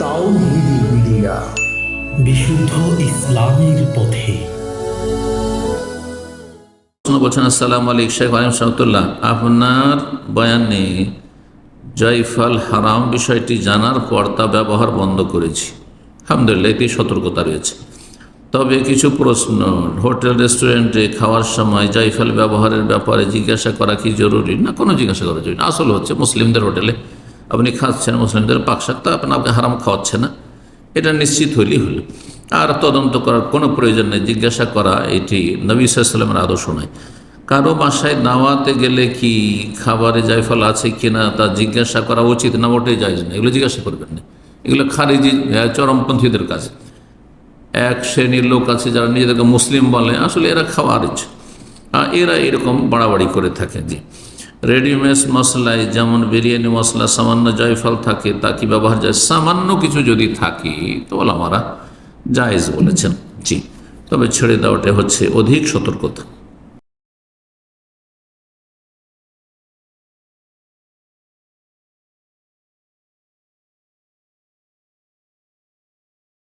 Media বিশুদ্ধ ইসলামের পথে। বলছেন আসসালাম আলাইক শেখ আলিম সাহতুল্লাহ, আপনার বয়ানে জয়ফল হারাম বিষয়টি জানার পর তা ব্যবহার বন্ধ করেছি। আলহামদুলিল্লাহ এতে সতর্কতা রয়েছে। তবে কিছু প্রশ্ন, হোটেল, রেস্টুরেন্টে খাওয়ার সময় জাইফল ব্যবহারের ব্যাপারে জিজ্ঞাসা করা কি জরুরি? না, কোনো জিজ্ঞাসা করা জরুরি আসল হচ্ছে মুসলিমদের হোটেলে আপনি খাচ্ছেন মুসলিমদের পাকশাক তো আপনাকে হারাম খাওয়াচ্ছে না। এটা নিশ্চিত হইলেই হলো। আর তদন্ত করার কোনো প্রয়োজন নেই। জিজ্ঞাসা করা, এটি নবী সাল্লামের আদর্শ নয়। কারও বাসায় দাওয়াতে গেলে কি খাবারে জায়ফল আছে কি না তা জিজ্ঞাসা করা উচিত না ওটাই যায় না এগুলো জিজ্ঞাসা করবেন না। এগুলো খারিজি চরমপন্থীদের কাছে এক শ্রেণির লোক আছে যারা নিজেদেরকে মুসলিম বলে, আসলে এরা খাওয়ার ইচ্ছে। এরা এরকম বাড়াবাড়ি করে থাকে। জি। রেডিমেড মশলায় যেমন বিরিয়ানি মশলা, সামান্য জয়ফল থাকে, তা কি ব্যবহার যায়? সামান্য কিছু যদি থাকে, তো ওলামারা জায়েজ বলেছেন। জি, তবে ছেড়ে দেওয়াটা হচ্ছে অধিক সতর্কতা।